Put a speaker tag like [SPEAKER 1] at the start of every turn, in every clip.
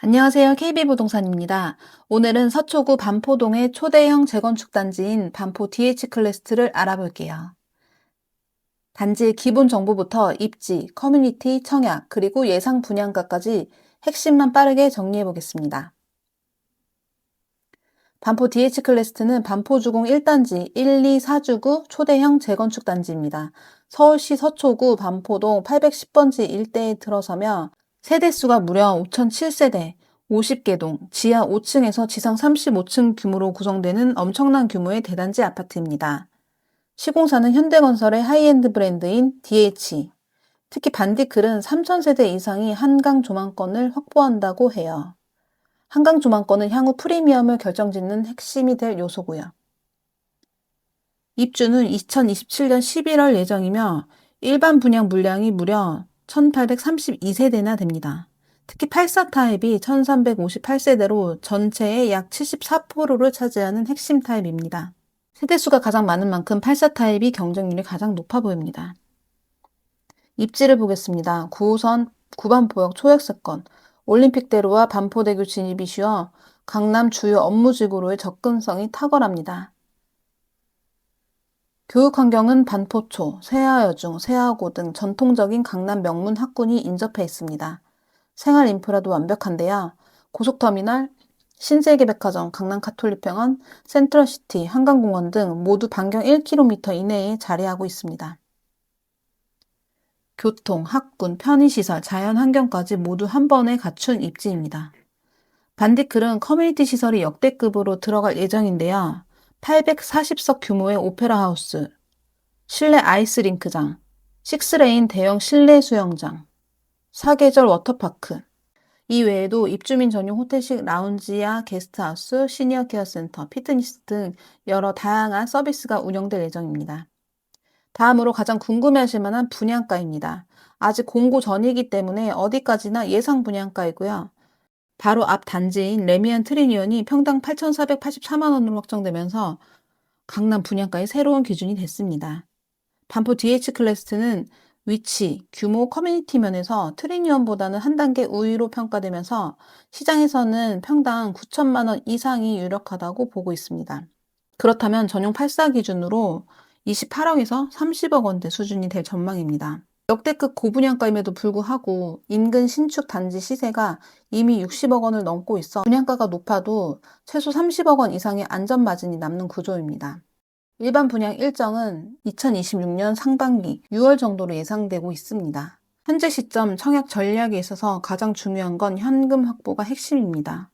[SPEAKER 1] 안녕하세요. KB부동산입니다. 오늘은 서초구 반포동의 초대형 재건축 단지인 반포 DH 클래스트를 알아볼게요. 단지의 기본 정보부터 입지, 커뮤니티, 청약, 그리고 예상 분양가까지 핵심만 빠르게 정리해 보겠습니다. 반포 DH 클래스트는 반포주공 1단지 1, 2, 4주구 초대형 재건축 단지입니다. 서울시 서초구 반포동 810번지 일대에 들어서며 세대수가 무려 5,007세대, 50개 동, 지하 5층에서 지상 35층 규모로 구성되는 엄청난 규모의 대단지 아파트입니다. 시공사는 현대건설의 하이엔드 브랜드인 DH. 특히 반디클은 3,000세대 이상이 한강 조망권을 확보한다고 해요. 한강 조망권은 향후 프리미엄을 결정짓는 핵심이 될 요소고요. 입주는 2027년 11월 예정이며 일반 분양 물량이 무려 1832세대나 됩니다. 특히 84 타입이 1358세대로 전체의 약 74%를 차지하는 핵심 타입입니다. 세대수가 가장 많은 만큼 84 타입이 경쟁률이 가장 높아 보입니다. 입지를 보겠습니다. 9호선 구반포역 초역세권, 올림픽대로와 반포대교 진입이 쉬워 강남 주요 업무지구로의 접근성이 탁월합니다. 교육 환경은 반포초, 세아여중, 세아고 등 전통적인 강남 명문 학군이 인접해 있습니다. 생활 인프라도 완벽한데요. 고속터미널, 신세계백화점, 강남카톨릭병원, 센트럴시티, 한강공원 등 모두 반경 1km 이내에 자리하고 있습니다. 교통, 학군, 편의시설, 자연환경까지 모두 한 번에 갖춘 입지입니다. 반디클은 커뮤니티 시설이 역대급으로 들어갈 예정인데요. 840석 규모의 오페라 하우스, 실내 아이스링크장, 식스레인 대형 실내 수영장, 사계절 워터파크, 이 외에도 입주민 전용 호텔식 라운지야 게스트하우스, 시니어 케어 센터, 피트니스 등 여러 다양한 서비스가 운영될 예정입니다. 다음으로 가장 궁금해하실 만한 분양가입니다. 아직 공고 전이기 때문에 어디까지나 예상 분양가이고요. 바로 앞 단지인 레미안 트리니언이 평당 8,484만 원으로 확정되면서 강남 분양가의 새로운 기준이 됐습니다. 반포 DH 클래스트는 위치, 규모, 커뮤니티 면에서 트리니언보다는 한 단계 우위로 평가되면서 시장에서는 평당 9천만 원 이상이 유력하다고 보고 있습니다. 그렇다면 전용 84 기준으로 28억에서 30억 원대 수준이 될 전망입니다. 역대급 고분양가임에도 불구하고 인근 신축 단지 시세가 이미 60억 원을 넘고 있어 분양가가 높아도 최소 30억 원 이상의 안전 마진이 남는 구조입니다. 일반 분양 일정은 2026년 상반기 6월 정도로 예상되고 있습니다. 현재 시점 청약 전략에 있어서 가장 중요한 건 현금 확보가 핵심입니다.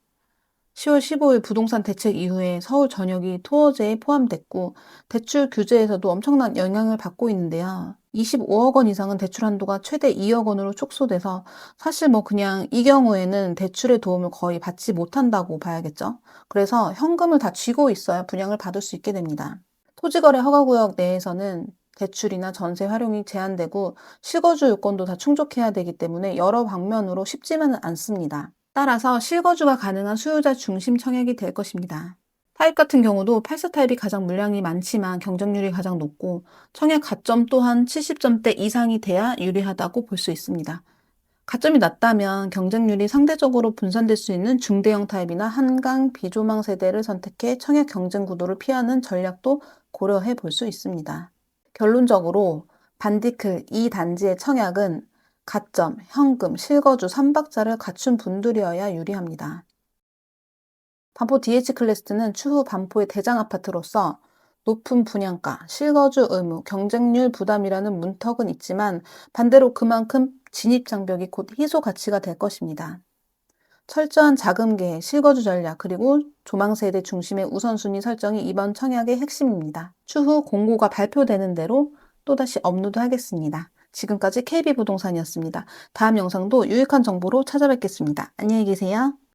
[SPEAKER 1] 10월 15일 부동산 대책 이후에 서울 전역이 토어제에 포함됐고 대출 규제에서도 엄청난 영향을 받고 있는데요. 25억 원 이상은 대출 한도가 최대 2억 원으로 축소돼서 사실 뭐 그냥 이 경우에는 대출의 도움을 거의 받지 못한다고 봐야겠죠. 그래서 현금을 다 쥐고 있어야 분양을 받을 수 있게 됩니다. 토지거래 허가구역 내에서는 대출이나 전세 활용이 제한되고 실거주 요건도 다 충족해야 되기 때문에 여러 방면으로 쉽지만은 않습니다. 따라서 실거주가 가능한 수요자 중심 청약이 될 것입니다. 타입 같은 경우도 84 타입이 가장 물량이 많지만 경쟁률이 가장 높고 청약 가점 또한 70점대 이상이 돼야 유리하다고 볼 수 있습니다. 가점이 낮다면 경쟁률이 상대적으로 분산될 수 있는 중대형 타입이나 한강 비조망 세대를 선택해 청약 경쟁 구도를 피하는 전략도 고려해 볼 수 있습니다. 결론적으로 반디클 이 단지의 청약은 가점, 현금, 실거주 3박자를 갖춘 분들이어야 유리합니다. 반포 DH 클래스트는 추후 반포의 대장 아파트로서 높은 분양가, 실거주 의무, 경쟁률 부담이라는 문턱은 있지만 반대로 그만큼 진입 장벽이 곧 희소 가치가 될 것입니다. 철저한 자금 계획, 실거주 전략, 그리고 조망 세대 중심의 우선순위 설정이 이번 청약의 핵심입니다. 추후 공고가 발표되는 대로 또다시 업로드 하겠습니다. 지금까지 KB부동산이었습니다. 다음 영상도 유익한 정보로 찾아뵙겠습니다. 안녕히 계세요.